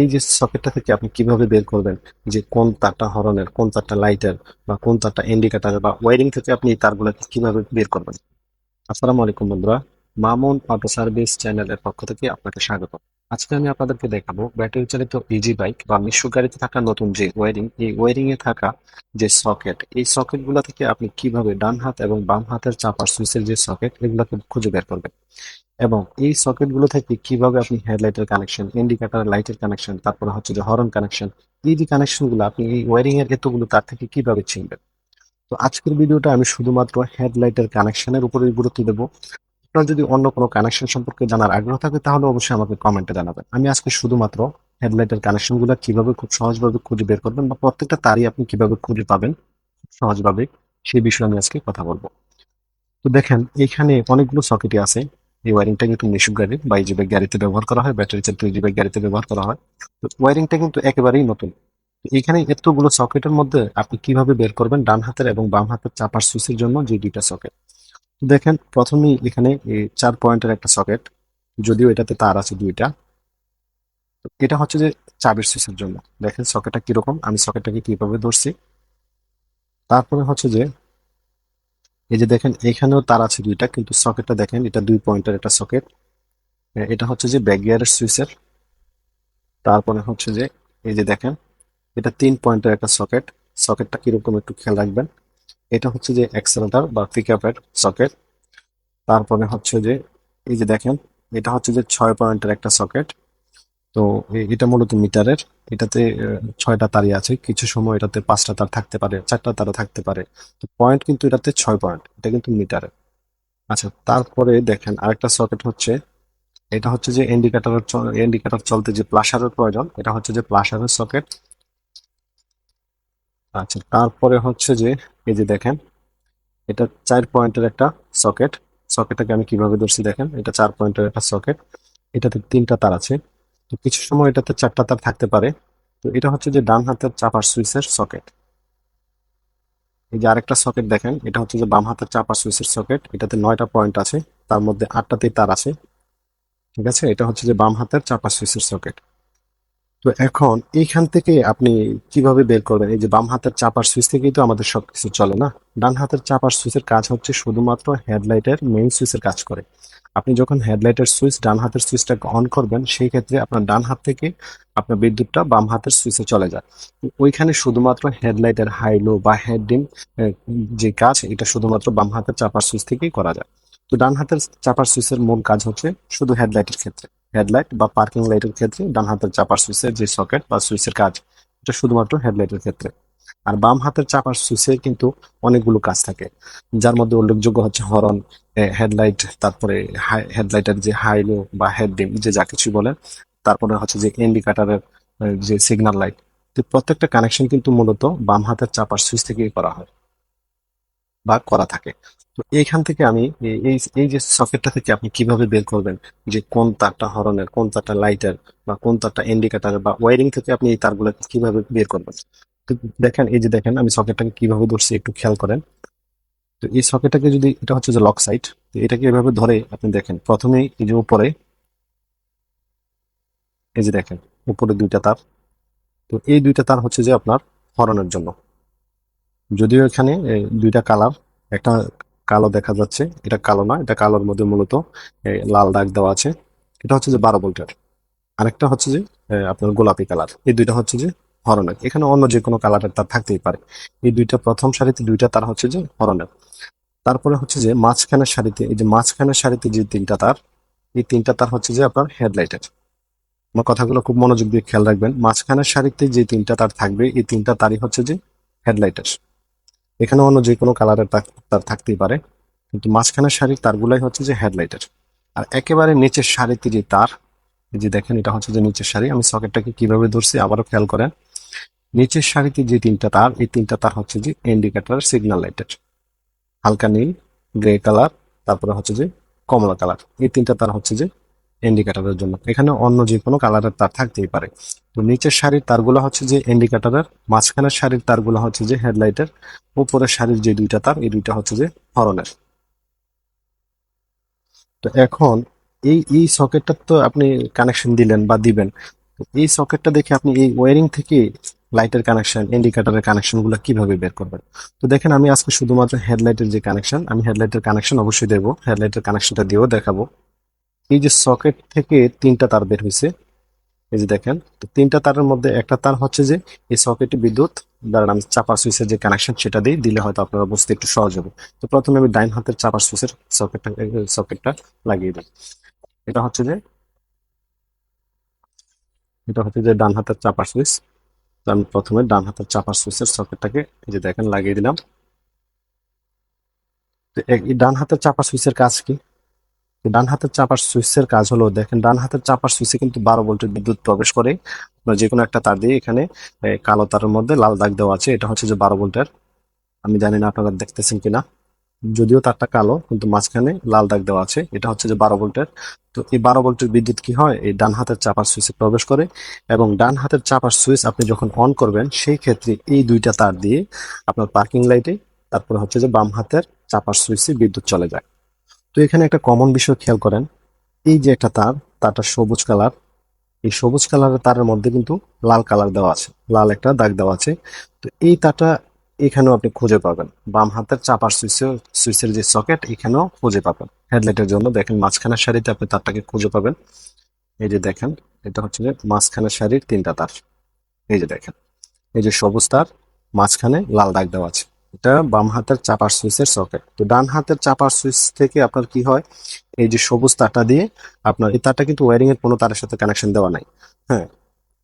এই যে সকেটটা থেকে আপনি কীভাবে বের করবেন? যে কোন তারটা হরনের, কোন তারটা লাইটের বা কোন তারটা ইন্ডিকেটার বা ওয়ারিং থেকে আপনি এই তারগুলোকে কীভাবে বের করবেন? আসসালামু আলাইকুম বন্ধুরা, মামুন অটো সার্ভিস চ্যানেলের পক্ষ থেকে আপনাকে স্বাগত। আজকে আমি আপনাদেরকে দেখাবো ব্যাটারি চালিত ইজি বাইক বা মিশু গাড়িতে থাকা নতুন যে ওয়ারিং এই ওয়ারিং এ থাকা যে সকেট এই সকেটগুলা থেকে আপনি কীভাবে ডান হাত এবং বাম হাতের চাপার সুইচের যে সকেট এগুলোকে খুঁজে বের করবেন। এবং এই সকেটগুলো থেকে কীভাবে আপনি হেডলাইটের কানেকশন ইন্ডিকেটর লাইটের কানেকশন তারপরে হচ্ছে যে হর্ন কানেকশন এই যে কানেকশনগুলো আপনি এই ওয়ারিং এর এতগুলো তার থেকে কীভাবে চিনবেন? তো আজকের ভিডিওটা আমি শুধুমাত্র হেডলাইটের কানেকশনের উপরে গুরুত্ব দেবো। আপনার যদি অন্য কোনো কানেকশন সম্পর্কে জানার আগ্রহ থাকে, তাহলে অবশ্যই আমাকে কমেন্টে জানাবেন। আমি আজকে শুধুমাত্র হেডলাইটের কানেকশনগুলো কীভাবে খুব সহজভাবে খুঁজে বের করবেন বা প্রত্যেকটা তারই আপনি কীভাবে খুঁজে পাবেন সহজভাবে, সেই বিষয়ে আমি আজকে কথা বলব। তো দেখেন, এখানে অনেকগুলো সকেটই আছে। এই ওয়ারিংটা কিন্তু মিশুক গাড়ির বা ইজিবাই গাড়িতে ব্যবহার করা হয় ব্যাটারি চালিত ইজিবাই গাড়িতে ব্যবহার করা হয়, তো ওয়ারিংটা কিন্তু একেবারেই নতুন। এখানে এতগুলো সকেটের মধ্যে আপনি কীভাবে বের করবেন? ডান হাতের এবং বাম হাতের চাপার সুইচের জন্য যে দুইটা সকেট দেখেন, প্রথমেই এখানে চার পয়েন্টের একটা সকেট, যদিও এটাতে তার আছে দুইটা। এটা হচ্ছে যে চাবির সুইচের জন্য। দেখেন সকেটটা কীরকম, আমি সকেটটাকে কীভাবে ধরছি। তারপরে হচ্ছে যে, এই যে দেখেন, এখানেও তার আছে দুইটা, কিন্তু সকেটটা দেখেন, এটা দুই পয়েন্টের একটা সকেট। এটা হচ্ছে যে ব্যাক গিয়ারের সুইচের। তারপরে হচ্ছে যে, এই যে দেখেন, এটা তিন পয়েন্টের একটা সকেট। সকেটটা কীরকম একটু খেয়াল রাখবেন। এটা হচ্ছে যে অ্যাক্সেলেটার বা পিকআপের সকেট তারপরে হচ্ছে যে, এই যে দেখেন, এটা হচ্ছে যে ছয় পয়েন্টের একটা সকেট তো এটা মূলত মিটারের। এটাতে ছয়টা তারই আছে। কিছু সময় এটাতে পাঁচটা তার থাকতে পারে, চারটা তারও থাকতে পারে। তো পয়েন্ট কিন্তু এটাতে ছয় পয়েন্ট, এটা কিন্তু মিটারের আচ্ছা তারপরে দেখেন, আরেকটা সকেট হচ্ছে, এটা হচ্ছে যে ইন্ডিকেটরের ইন্ডিকেটর চলতে যে প্লাসারের প্রয়োজন, এটা হচ্ছে যে প্লাসারের সকেট আচ্ছা তারপরে হচ্ছে যে এই যে দেখেন, এটা চার পয়েন্টের একটা সকেট। সকেটটাকে আমি কীভাবে ধরছি দেখেন, এটা চার পয়েন্টের একটা সকেট। এটাতে তিনটা তার আছে। তো কিছু সময় এটাতে চারটা তার থাকতে পারে। তো এটা হচ্ছে যে ডান হাতের চাপার সুইচের সকেট। এই যে আরেকটা সকেট দেখেন, এটা হচ্ছে যে বাম হাতের চাপার সুইচের সকেট। এটাতে নয়টা পয়েন্ট আছে, তার মধ্যে আটটাতেই তার আছে। ঠিক আছে? এটা হচ্ছে যে বাম হাতের চাপার সুইচের সকেট। তো এখন এইখান থেকে আপনি কীভাবে বের করবেন? এই যে বাম হাতের চাপার সুইচ থেকেই তো আমাদের সবকিছু চলে, না? ডান হাতের চাপার সুইচের কাজ হচ্ছে শুধুমাত্র হেডলাইটের মেইন সুইচের কাজ করে। আপনি যখন হেডলাইটের সুইচ ডান হাতের সুইচটাকে অন করবেন, সেই ক্ষেত্রে আপনার ডান হাত থেকে আপনার বিদ্যুৎটা বাম হাতের সুইচে চলে যায়। ওইখানে শুধুমাত্র হেডলাইটের হাইলো বা হেড ডিম যে কাজ, এটা শুধুমাত্র বাম হাতের চাপার সুইচ থেকেই করা যায়। তো ডান হাতের চাপার সুইচের মূল কাজ হচ্ছে শুধু হেডলাইটের ক্ষেত্রে। হেডলাইট বা পার্কিং লাইটের ক্ষেত্রে ডান হাতের চাপার সুইচের যে সকেট বা সুইচের কাজ, এটা শুধুমাত্র হেডলাইটের ক্ষেত্রে। আর বাম হাতের চাপার সুইচে কিন্তু অনেকগুলো কাজ থাকে। যার মধ্যে উল্লেখযোগ্য হচ্ছে হরন হেডলাইট, তারপরে হেডলাইটের যে হাইলো বা হেডডিম যে যা কিছু বলে তারপরে হচ্ছে যে ইন্ডিকেটারের যে সিগন্যাল লাইট তো প্রত্যেকটা কানেকশন কিন্তু মূলত বাম হাতের চাপার সুইচ থেকেই করা হয়। বা করা থাকে। তো এইখান থেকে আমি এই- এই যে সকেটটা থেকে আপনি কীভাবে বের করবেন, যে কোন তারটা হরনের, কোন তারটা লাইটের বা কোন তারটা ইন্ডিকেটার বা ওয়ারিং থেকে আপনি এই তারগুলো কীভাবে বের করবেন? তো দেখেন, এই যে দেখেন, আমি সকেটটাকে কীভাবে ধরছি একটু খেয়াল করেন। তো এই সকেটটাকে যদি, এটা হচ্ছে যে লক সাইট, তো এটাকে এভাবে ধরে আপনি দেখেন, প্রথমেই এই যে উপরে, এই যে দেখেন, উপরে দুইটা তার। তো এই দুইটা তার হচ্ছে যে আপনার হরনের জন্য। যদিও এখানে দুইটা কালার। একটা কালো দেখা যাচ্ছে, এটা কালো না, এটা কালোর মধ্যে মূলত লাল দাগ দেওয়া আছে। এটা হচ্ছে যে বারো ভোল্টের। আরেকটা হচ্ছে যে আপনার গোলাপি কালার। এই দুইটা হচ্ছে যে হরনের এখানে অন্য যে কোনো কালারের তার থাকতেই পারে। এই দুইটা প্রথম সারিতে দুইটা, তার হচ্ছে যে হরনের তারপরে হচ্ছে যে মাঝখানের সারিতে, এই যে মাঝখানের সারিতে যে তিনটা তার, এই তিনটা তার হচ্ছে যে আপনার হেডলাইটের। আমার কথাগুলো খুব মনোযোগ দিয়ে খেয়াল রাখবেন। মাঝখানের সারিতে যে তিনটা তার থাকবে, এই তিনটা তারই হচ্ছে যে হেডলাইটের। এখানে অন্য যে কোনো কালারের তার থাকতেই পারে। কিন্তু মাঝখানের সারির তারগুলাই হচ্ছে যে হেডলাইটের আর একেবারে নিচের শাড়িতে যে তার, এই যে দেখেন এটা হচ্ছে যে নিচের শাড়ি, আমি সকেটটাকে কীভাবে ধরছি আবারও খেয়াল করেন। নিচের শাড়িতে যে তিনটা তার, এই তিনটা তার হচ্ছে যে ইন্ডিকেটার সিগন্যাল লাইটের হালকা নীল গ্রে কালার তারপরে হচ্ছে যে কমলা কালার এই তিনটা তার হচ্ছে যে ইন্ডিকেটরের জন্য। এখানে অন্য যে কোনো কালারের তার থাকতেই পারে। তো নিচের সারির তারগুলো হচ্ছে যে ইন্ডিকেটরের মাঝখানের সারির তারগুলো হচ্ছে যে হেডলাইটের উপরের শাড়ির যে দুইটা তার, এই দুইটা হচ্ছে যে হরনের তো এখন এই এই সকেটটা তো আপনি কানেকশন দিলেন বা দিবেন। এই সকেটটা দেখে আপনি এই ওয়ারিং থেকে লাইটের কানেকশন ইন্ডিকেটরের কানেকশনগুলো কীভাবে বের করবেন? তো দেখেন, আমি আজকে শুধুমাত্র হেডলাইটের যে কানেকশন আমি হেডলাইটের কানেকশন অবশ্যই দেবো। হেডলাইটের কানেকশনটা দিয়েও দেখাবো। এই যে সকেট থেকে তিনটা তার বের হয়েছে এই যে দেখেন, তো তিনটা তারের মধ্যে একটা তার হচ্ছে যে এই সকেটে বিদ্যুৎ, দাঁড়ান, আমি চাপার সুইচের যে কানেকশন সেটা দিয়ে দিলে হয়তো আপনারা বুঝতে একটু সহজ হবে। তো প্রথমে আমি ডাইন হাতের চাপার সুইচের সকেটটা সকেটটা লাগিয়ে দিই। এটা হচ্ছে যে, এটা হচ্ছে যে ডান হাতের চাপার সুইচ তো আমি প্রথমে ডান হাতের চাপার সুইচের সকেটটাকে এই যে দেখেন লাগিয়ে দিলাম। তো এই ডান হাতের চাপার সুইচের কাজ কি? ডান হাতের চাপার সুইচের কাজ হলো, দেখেন ডান হাতের চাপার সুইচে কিন্তু বারো ভোল্টের বিদ্যুৎ প্রবেশ করে। যে কোনো একটা তার দিয়ে এখানে কালো তারের মধ্যে লাল দাগ দেওয়া আছে। এটা হচ্ছে যে বারো ভোল্টের। আমি জানি না আপনারা দেখতেছেন কিনা। যদিও তারটা কালো, কিন্তু মাঝখানে লাল দাগ দেওয়া আছে। এটা হচ্ছে যে বারো ভোল্টের। তো এই বারো ভোল্টের বিদ্যুৎ কি হয়? এই ডান হাতের চাপার সুইচে প্রবেশ করে এবং ডান হাতের চাপার সুইচ আপনি যখন অন করবেন, সেই ক্ষেত্রে এই দুইটা তার দিয়ে আপনার পার্কিং লাইটে, তারপরে হচ্ছে যে বাম হাতের চাপার সুইচে বিদ্যুৎ চলে যায়। তো এখানে একটা কমন বিষয় খেয়াল করেন। এই যে একটা তার, তারটা সবুজ কালার এই সবুজ কালারের তারের মধ্যে কিন্তু লাল কালার দেওয়া আছে। লাল একটা দাগ দেওয়া আছে। তো এই তারটা এখানেও আপনি খুঁজে পাবেন। বাম হাতের চাপার সুইচের সুইচের যে সকেট এখানেও খুঁজে পাবেন। হেডলাইটের জন্য দেখেন মাঝখানের সারিতে আপনি তারটাকে খুঁজে পাবেন। এই যে দেখেন, এটা হচ্ছে যে মাঝখানের শাড়ির তিনটা তার। এই যে দেখেন, এই যে সবুজ তার, মাঝখানে লাল দাগ দেওয়া আছে। এটা বাম হাতের চাপার সুইচের সকেট। তো ডান হাতের চাপার সুইচ থেকে আপনার কি হয়? এই যে সবুজ তারটা দিয়ে আপনার এই তারটা কিন্তু ওয়ারিং এর কোনো তারের সাথে কানেকশন দেওয়া নাই। হ্যাঁ।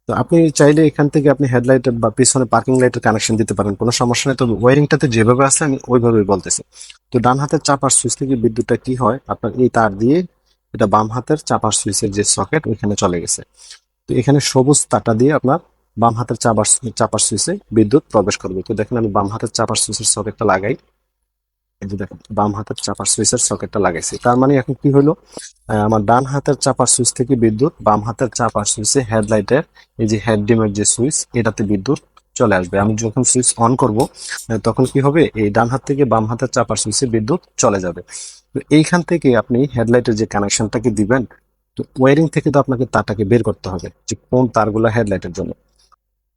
তো আপনি চাইলে এখান থেকে আপনি হেডলাইটের বা পিছনে পার্কিং লাইটের কানেকশন দিতে পারেন, কোনো সমস্যা নেই। তবে ওয়ারিংটাতে যেভাবে আছে আমি ওইভাবেই বলতেছি। তো ডান হাতের চাপার সুইচ থেকে বিদ্যুৎটা কি হয়? আপনার এই তার দিয়ে এটা বাম হাতের চাপার সুইচের যে সকেট ওইখানে চলে গেছে। তো এখানে সবুজ তারটা দিয়ে আপনার বাম হাতের চাপার চাপার সুইচে বিদ্যুৎ প্রবেশ করবে। তো দেখেন আমি বাম হাতের চাপার সুইচের সকেটটা লাগাই। এই যে দেখেন, বাম হাতের চাপার সুইচের সকেটটা লাগাইছি। তার মানে এখন কি হলো? আমার ডান হাতের চাপার সুইচ থেকে বিদ্যুৎ, বাম হাতের চাপার সুইচে হেডলাইটের এই যে হেড ডিমের যে সুইচ, এটাতে বিদ্যুৎ চলে আসবে। আমি যখন সুইচ অন করব তখন কি হবে? এই ডান হাত থেকে বাম হাতের চাপার সুইচে বিদ্যুৎ চলে যাবে। তো এইখান থেকে আপনি হেডলাইটের যে কানেকশনটাকে দিবেন, তো ওয়ারিং থেকে তো আপনাকে তারটাকে বের করতে হবে যে কোন তারগুলো হেডলাইটের জন্য।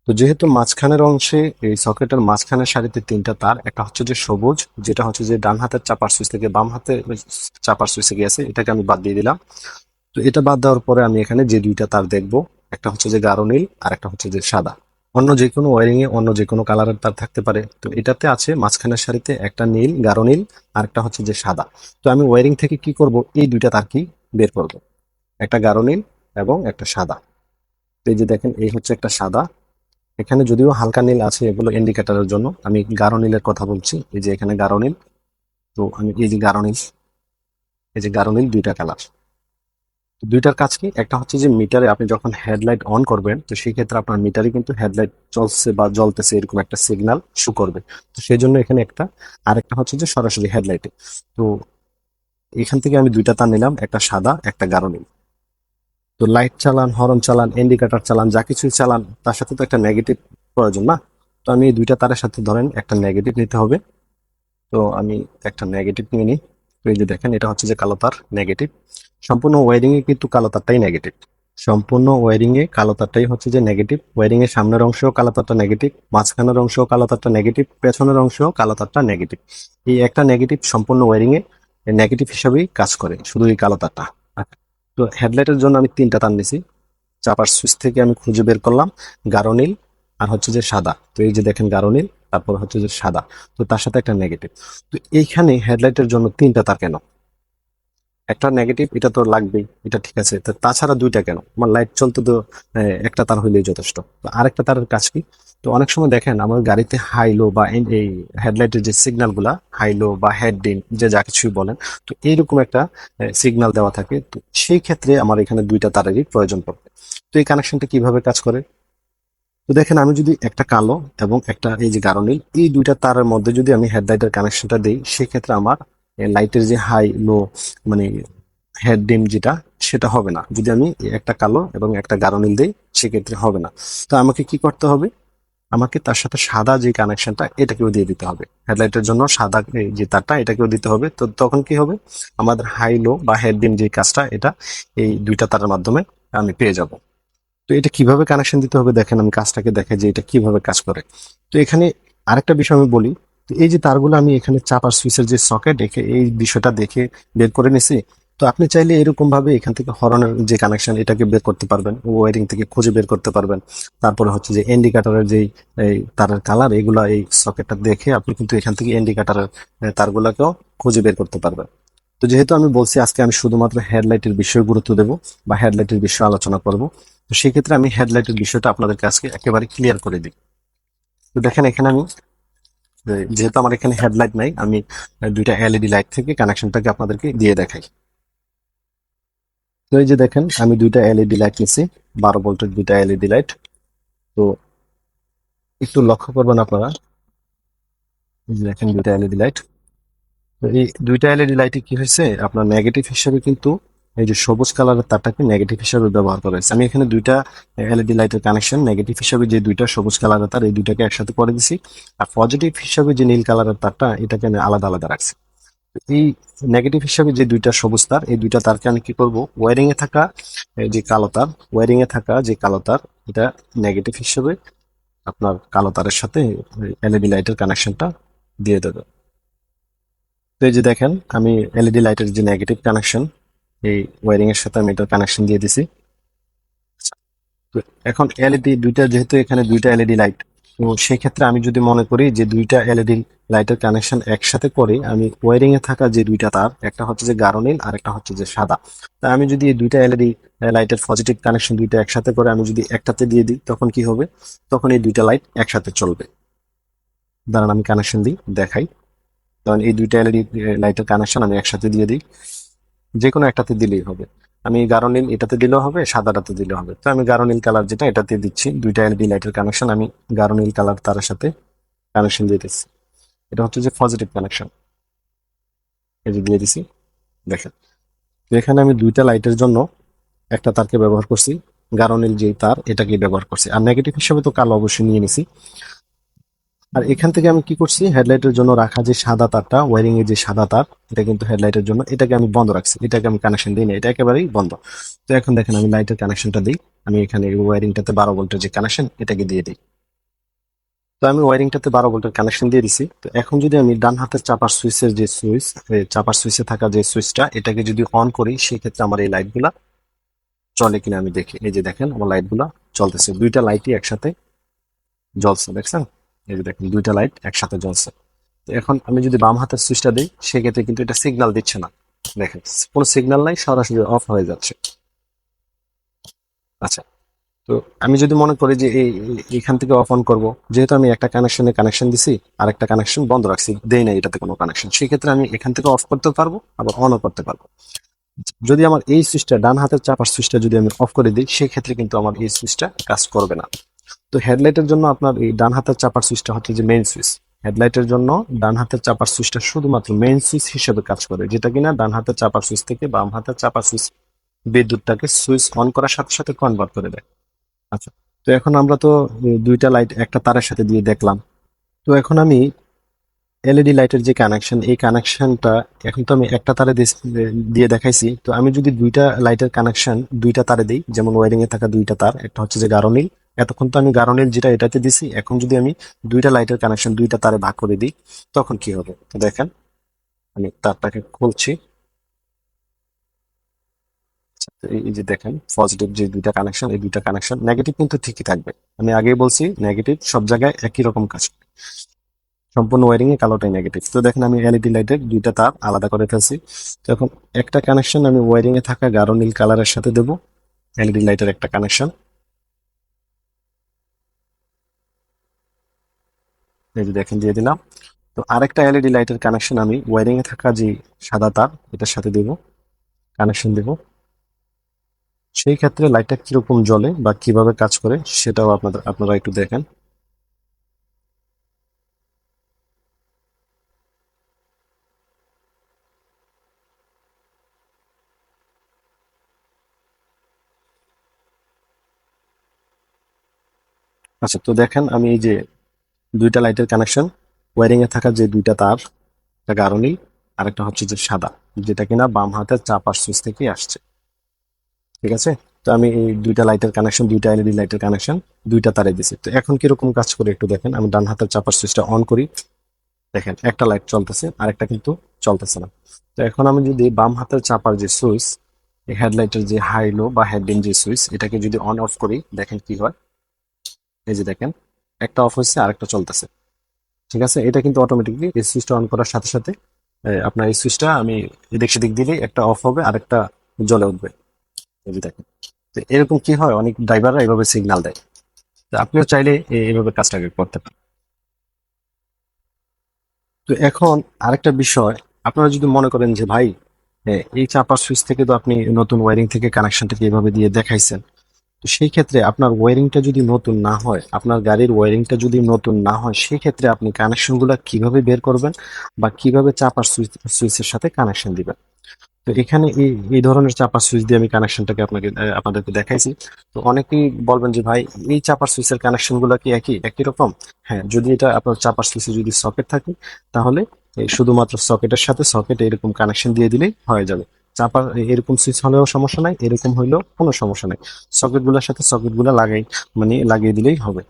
তো যেহেতু মাঝখানের অংশে, এই সকেটের মাঝখানের সারিতে তিনটা তার, একটা হচ্ছে যে সবুজ, যেটা হচ্ছে যে ডান হাতের চাপার সুইচ থেকে বাম হাতে চাপার সুইচে গিয়েছে এটাকে আমি বাদ দিয়ে দিলাম। তো এটা বাদ দেওয়ার পরে আমি এখানে যে দুইটা তার দেখব, একটা হচ্ছে যে গাঢ় নীল আর একটা হচ্ছে যে সাদা। অন্য যে কোনো ওয়ারিং এ অন্য যে কোনো কালারের তার থাকতে পারে। তো এটাতে আছে মাঝখানের সারিতে একটা নীল, গাঢ় নীল আর একটা হচ্ছে যে সাদা। তো আমি ওয়ারিং থেকে কি করব? এই দুইটা তার কি বের করব? একটা গাঢ় নীল এবং একটা সাদা। এই যে দেখেন, এই হচ্ছে একটা সাদা এখানে যদিও হালকা নীল আছে এগুলো ইন্ডিকেটরের জন্য, আমি গাঢ় নীলের কথা বলছি, এই যে এখানে গাঢ় নীল, তো আমি এই যে গাঢ় নীল, এই যে গাঢ় নীল দুইটা কালার দুইটার কাজ কি? একটা হচ্ছে যে মিটারে আপনি যখন হেডলাইট অন করবেন, তো সেই ক্ষেত্রে আপনার মিটারে কিন্তু হেডলাইট চলছে বা জ্বলতেছে এরকম একটা সিগন্যাল শো করবে। তো সেই জন্য এখানে একটা আর একটা হচ্ছে যে সরাসরি হেডলাইটে তো এখান থেকে আমি দুইটা তার নিলাম, একটা সাদা, একটা গাঢ় নীল। তো লাইট চালান, হর্ন চালান ইন্ডিকেটর চালান, যা কিছুই চালান, তার সাথে তো একটা নেগেটিভ প্রয়োজন না? তো আমি দুইটা তারের সাথে ধরেন একটা নেগেটিভ নিতে হবে। তো আমি একটা নেগেটিভ নিয়ে নিই। তো এই যে দেখেন, এটা হচ্ছে যে কালো তার নেগেটিভ সম্পূর্ণ ওয়ারিং এ কিন্তু কালো তারটাই নেগেটিভ সম্পূর্ণ ওয়ারিং এ কালো তারটাই হচ্ছে যে নেগেটিভ ওয়ারিং এর সামনের অংশেও কালো তারটা নেগেটিভ মাঝখানের অংশেও কালো তারটা নেগেটিভ পেছনের অংশেও কালো তারটা নেগেটিভ এই একটা নেগেটিভ সম্পূর্ণ ওয়ারিং এ নেগেটিভ হিসাবেই কাজ করে, শুধু এই কালো তারটা। তো হেডলাইটের জন্য আমি তিনটা তার নিছি। চাপার সুইচ থেকে আমি খুঁজে বের করলাম, গাঢ় নীল আর হচ্ছে যে সাদা। তো এই যে দেখেন গাঢ় নীল, তারপর হচ্ছে যে সাদা। তো তার সাথে একটা নেগেটিভ তো এইখানে হেডলাইটের জন্য তিনটা তার কেন? একটা নেগেটিভ এটা তো লাগবেই, এটা ঠিক আছে। তাছাড়া দুইটা কেন? আমার লাইট চলতে তো একটা তার হইলেই যথেষ্ট। তো আরেকটা তারের কাজ কি? তো অনেক সময় দেখেন আমার গাড়িতে হাই লো বা এই- হেডলাইটের যে সিগন্যালগুলা হাই লো বা হেড ডিম যে যা কিছুই বলেন, তো এইরকম একটা সিগন্যাল দেওয়া থাকে। তো সেই ক্ষেত্রে আমার এখানে দুইটা তারেরই প্রয়োজন পড়বে। তো এই কানেকশনটা কীভাবে কাজ করে? তো দেখেন আমি যদি একটা কালো এবং একটা এই যে গাঢ় নীল, এই দুইটা তারের মধ্যে যদি আমি হেডলাইটের কানেকশনটা দিই, সেক্ষেত্রে আমার লাইটের যে হাই লো মানে হেড ডিম যেটা, সেটা হবে না। যদি আমি একটা কালো এবং একটা গাঢ় নীল দিই, সেক্ষেত্রে হবে না। তো আমাকে কি করতে হবে? আমাকে তার সাথে সাদা যে কানেকশনটা এটাকেও দিয়ে দিতে হবে। হেডলাইটের জন্য সাদা যে তারটা, এটাকেও দিতে হবে। তো তখন কি হবে? আমাদের হাই লো বা হেড ডিম যে কাজটা, এটা এই দুইটা তারের মাধ্যমে আমি পেয়ে যাব। তো এটা কীভাবে কানেকশন দিতে হবে? দেখেন, আমি কাজটাকে দেখে যে এটা কীভাবে কাজ করে। তো এখানে আরেকটা বিষয় আমি বলি, তো এই যে তারগুলো আমি এখানে চাপার সুইচের যে সকেট এই বিষয়টা দেখে বের করে নিছি তো আপনি চাইলে এরকম ভাবে এখান থেকে হরনের যে কানেকশন এটাকে বের করতে পারবেন ওয়ারিং থেকে খুঁজে বের করতে পারবেন। তারপরে হচ্ছে যে ইন্ডিকেটরের এই তারের কালার এগুলা এই সকেটটা দেখে আপনি কিন্তু এখান থেকে ইন্ডিকেটরের তারগুলোকেও খুঁজে বের করতে পারবেন। তো যেহেতু আমি বলছি আজকে আমি শুধুমাত্র হেডলাইটের বিষয়ে গুরুত্ব দেবো বা হেডলাইটের বিষয়ে আলোচনা করব, তো সেক্ষেত্রে আমি হেডলাইটের বিষয়টা আপনাদেরকে আজকে একেবারে ক্লিয়ার করে দিই। তো দেখেন এখানে আমি যেহেতু আমার এখানে হেডলাইট নাই, আমি দুইটা এলইডি লাইট থেকে কানেকশনটাকে আপনাদেরকে দিয়ে দেখাই। তো এই যে দেখেন, আমি দুইটা এলইডি লাইট নিছি, বারো ভোল্টের দুইটা এলইডি লাইট তো একটু লক্ষ্য করবেন আপনারা। দেখেন দুইটা এলইডি লাইট তো এই দুইটা এলইডি লাইটে কি হয়েছে? আপনার নেগেটিভ হিসাবে কিন্তু এই যে সবুজ কালারের তারটাকে নেগেটিভ হিসাবে ব্যবহার করা হয়েছে। আমি এখানে দুইটা এলইডি লাইটের কানেকশন নেগেটিভ হিসাবে যে দুইটা সবুজ কালারের তার, এই দুইটাকে একসাথে করে দিছি। আর পজিটিভ হিসাবে যে নীল কালারের তারটা, এটাকে আমি আলাদা আলাদা রাখছি। এই নেগেটিভ হিসেবে যে দুইটা সবুজ তার, এই দুইটা তারকে আমি কি করব? ওয়ারিং এ থাকা যে কালো তার ওয়ারিং এ থাকা যে কালো তার, এটা নেগেটিভ হিসেবে আপনার কালো তারের সাথে এলইডি লাইটের কানেকশনটা দিয়ে দেবে। তো এই যে দেখেন, আমি এলইডি লাইটের যে নেগেটিভ কানেকশন এই ওয়ারিং এর সাথে আমি এটার কানেকশন দিয়ে দিছি। এখন এলইডি দুইটা, যেহেতু এখানে দুইটা এলইডি লাইট তো সেই ক্ষেত্রে আমি যদি মনে করি যে দুইটা এলইডি লাইটের কানেকশন একসাথে করে, আমি ওয়ারিং এ থাকা যে দুইটা তার, একটা হচ্ছে যে গাঢ় নীল আর একটা হচ্ছে যে সাদা। তা আমি যদি এই দুইটা এলইডি লাইটের পজিটিভ কানেকশন দুইটা একসাথে করে আমি যদি একটাতে দিয়ে দিই, তখন কি হবে? তখন এই দুইটা লাইট একসাথে চলবে। দাঁড়ান, আমি কানেকশন দিই, দেখাই। কারণ এই দুইটা এলইডি লাইটের কানেকশন আমি একসাথে দিয়ে দিই। যে কোনো একটাতে দিলেই হবে। আমি গাঢ় নীল এটাতে দিলেও হবে, সাদাটাতে দিলেও হবে। তো আমি গাঢ় নীল কালার যেটা, এটাতে দিচ্ছি। দুইটা এলইডি লাইটের কানেকশন আমি গাঢ় নীল কালার তারের সাথে কানেকশন দিয়ে দিচ্ছি। এটা হচ্ছে যে পজিটিভ কানেকশন এই যে দিয়ে দিছি, দেখেন। এখানে আমি দুইটা লাইটের জন্য একটা তারকে ব্যবহার করছি। গাঢ় নীল যে তার এটাকে ব্যবহার করছি। আর নেগেটিভ হিসেবে তো কালো অবশ্যই নিয়ে নিছি। আর এখান থেকে আমি কি করছি? হেডলাইটের জন্য রাখা যে সাদা তারটা ওয়ারিং এর যে সাদা তার, এটা কিন্তু হেডলাইটের জন্য এটাকে আমি বন্ধ রাখছি। এটাকে আমি কানেকশন দিই না, এটা একেবারেই বন্ধ। তো এখন দেখেন আমি লাইটের কানেকশনটা দিই। আমি এখানে ওয়ারিংটাতে বারো ভোল্টের যে কানেকশন এটাকে দিয়ে দিই। তো আমি ওয়ারিংটাতে বারো ভোল্টের কানেকশন দিয়ে দিছি। তো এখন যদি আমি ডান হাতের চাপার সুইচের যে সুইচ চাপার সুইচে থাকা যে সুইচটা এটাকে যদি অন করি সেই ক্ষেত্রে আমার এই লাইটগুলা চলে কিনা আমি দেখি। এই যে দেখেন, আমার লাইটগুলা চলতেছে। দুইটা লাইটই একসাথে জ্বলছে, দেখছেন? এই যে দেখেন, দুইটা লাইট একসাথে জ্বলছে। তো এখন আমি যদি বাম হাতের সুইচটা দিই, সেক্ষেত্রে কিন্তু এটা সিগন্যাল দিচ্ছে না। দেখেন, কোনো সিগন্যাল নাই, সরাসরি অফ হয়ে যাচ্ছে। আচ্ছা তো আমি যদি মনে করি যে এই- এখান থেকে অফ অন করব, যেহেতু আমি একটা কানেকশনে কানেকশন দিছি আর একটা কানেকশন বন্ধ রাখছি, দেই না এটাতে কোনো কানেকশন সেক্ষেত্রে আমি এখান থেকে অফ করতে পারব, আবার অনও করতে পারব। যদি আমার এই সুইচটা ডান হাতের চাপার সুইচটা যদি আমি অফ করে দিই, সেক্ষেত্রে কিন্তু আমার এই সুইচটা কাজ করবে না। তো হেডলাইটের জন্য আপনার এই ডান হাতের চাপার সুইচটা হচ্ছে যে মেইন সুইচ। হেডলাইটের জন্য ডান হাতের চাপার সুইচটা শুধুমাত্র মেইন সুইচ হিসেবে কাজ করে, যেটা কিনা ডান হাতের চাপার সুইচ থেকে বাম হাতের চাপার সুইচ বিদ্যুৎটাকে সুইচ অন করার সাথে সাথে কনভার্ট করে দেয়। আচ্ছা তো এখন আমরা তো দুইটা লাইট একটা তারের সাথে দিয়ে দেখলাম। তো এখন আমি এলইডি লাইটের যে কানেকশন এই কানেকশনটা এখন তো আমি একটা তারে দিয়ে দেখাইছি। তো আমি যদি দুইটা লাইটের কানেকশন দুইটা তারে দিই, যেমন ওয়ারিং এ থাকা দুইটা তার, একটা হচ্ছে যে গাঢ় নীল এতক্ষণ তো আমি গাঢ় নীল যেটা এটাতে দিছি, এখন যদি আমি দুইটা লাইটের কানেকশন দুইটা তারে ভাগ করে দিই, তখন কি হবে? তো দেখেন, আমি তারটাকে খুলছি। এই যে দেখেন পজিটিভ যে দুইটা কানেকশন এই দুইটা কানেকশন নেগেটিভ কিন্তু ঠিকই থাকবে। আমি আগেই বলছি নেগেটিভ সব জায়গায় একই রকম কাজ সম্পূর্ণ ওয়ারিং এ কালোটাই নেগেটিভ তো দেখেন, আমি এলইডি লাইটের দুইটা তার আলাদা করে ফেলছি। তো এখন একটা কানেকশন আমি ওয়ারিং এ থাকা গাঢ় নীল কালারের সাথে দেবো এলইডি লাইটের একটা কানেকশন এই যে দেখেন, দিয়ে দিলাম। তো আরেকটা এলইডি লাইটের কানেকশন আমি ওয়ারিং এ থাকা যে সাদা তার, এটার সাথে দেব। কানেকশন দেব। সেই ক্ষেত্রে লাইটটা কীরকম জ্বলে বা কীভাবে কাজ করে সেটাও আপনাদের, আপনারা একটু দেখেন। আচ্ছা তো দেখেন আমি এই যে দুইটা লাইটের কানেকশন ওয়ারিং এ থাকা যে দুইটা তার, একটা গাঢ় নীল আরেকটা হচ্ছে যে সাদা, যেটা কিনা বাম হাতের চাপার সুইচ থেকে আসছে। ঠিক আছে? তো আমি এই দুইটা লাইটের কানেকশন দুইটা এলইডি লাইটের কানেকশন দুইটা তারে দিছি তো এখন কীরকম কাজ করে একটু দেখেন, আমি ডান হাতের চাপার সুইচটা অন করি। দেখেন, একটা লাইট চলতেছে, আরেকটা কিন্তু চলতেছে না। তো এখন আমি যদি বাম হাতের চাপার যে সুইচ হেডলাইটের যে হাই লো বা হেডডিম যে সুইচ এটাকে যদি অন অফ করি, দেখেন কি হয়? এই যে দেখেন একটা অফ হচ্ছে আরেকটা চলতেছে। ঠিক আছে? এটা কিন্তু অটোমেটিকলি এই সুইচটা অন করার সাথে সাথে আপনার এই সুইচটা আমি এদিক সেদিক দিলেই একটা অফ হবে, আরেকটা জ্বলে উঠবে। এই দেখেন। তো এরকম কি হয়? অনেক ড্রাইভাররা এইভাবে সিগনাল দেয়। তো আপনিও চাইলে এইভাবে কাজটাকে করতে পারেন। তো এখন আরেকটা বিষয়, আপনারা যদি মনে করেন যে, ভাই এই চাপার সুইচ থেকে তো আপনি নতুন ওয়ারিং থেকে কানেকশনটাকে এভাবে দিয়ে দেখাইছেন। তো সেই ক্ষেত্রে আপনার ওয়ারিংটা যদি নতুন না হয়, আপনার গাড়ির ওয়ারিংটা যদি নতুন না হয়, সেই ক্ষেত্রে আপনি কানেকশনগুলো কীভাবে বের করবেন বা কীভাবে চাপার সুইচ সুইচের সাথে কানেকশন দিবেন? তো এখানে এই এই ধরনের চাপার সুইচ দিয়ে আমি কানেকশনটাকে আপনাকে আপনাদেরকে দেখাইছি। তো অনেকেই বলবেন যে, ভাই, এই চাপার সুইচের কানেকশনগুলো কি একই? একই রকম? হ্যাঁ যদি এটা আপনার চাপার সুইচে যদি সকেট থাকে, তাহলে শুধুমাত্র সকেটের সাথে সকেট এরকম কানেকশন দিয়ে দিলেই হয়ে যাবে। চাপার এরকম সুইচ হলেও সমস্যা নাই, এরকম হইলেও কোনো সমস্যা নাই। সকেটগুলোর সাথে সকেটগুলো লাগাই মানে লাগিয়ে দিলেই হবে।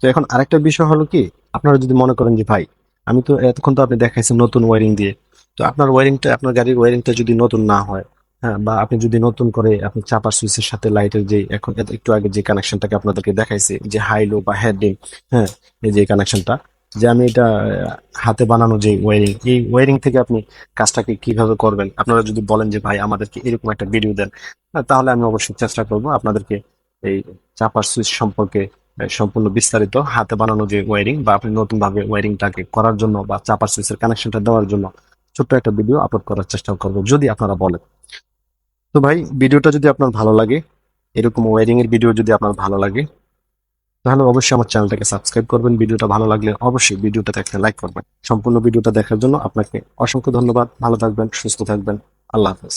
তো এখন আরেকটা বিষয় হলো কি, আপনারা যদি মনে করেন যে, ভাই, আমি তো এতক্ষণ তো আপনি দেখাইছেন নতুন ওয়ারিং দিয়ে। তো আপনার ওয়ারিংটা আপনার গাড়ির ওয়ারিংটা যদি নতুন না হয় হ্যাঁ বা আপনি যদি নতুন করে আপনি চাপার সুইচের সাথে লাইটের যে, এখন একটু আগে যে কানেকশনটাকে আপনাদেরকে দেখাইছে, যে হাই লো বা হেডিং হ্যাঁ এই যে কানেকশনটা যে আমি এটা হাতে বানানো যে ওয়ারিং এই ওয়ারিং থেকে আপনি কাজটাকে কীভাবে করবেন? আপনারা যদি বলেন যে, ভাই, আমাদেরকে এরকম একটা ভিডিও দেন তাহলে আমি অবশ্যই চেষ্টা করব আপনাদেরকে এই চাপার সুইচ সম্পর্কে সম্পূর্ণ বিস্তারিত হাতে বানানো যে ওয়ারিং বা আপনি নতুন ভাবে ওয়ারিংটাকে করার জন্য বা চাপার সুইচের কানেকশনটা দেওয়ার জন্য ছোট্ট একটা ভিডিও আপলোড করার চেষ্টা করব, যদি আপনারা বলেন। তো ভাই ভিডিওটা যদি আপনার ভালো লাগে, এরকম ওয়ারিং এর ভিডিও যদি আপনার ভালো লাগে তাহলে অবশ্যই আমার চ্যানেলটাকে সাবস্ক্রাইব করবেন। ভিডিওটা ভালো লাগলে অবশ্যই ভিডিওটাতে একটা লাইক করবেন। সম্পূর্ণ ভিডিওটা দেখার জন্য আপনাকে অসংখ্য ধন্যবাদ। ভালো থাকবেন, সুস্থ থাকবেন। আল্লাহ হাফেজ।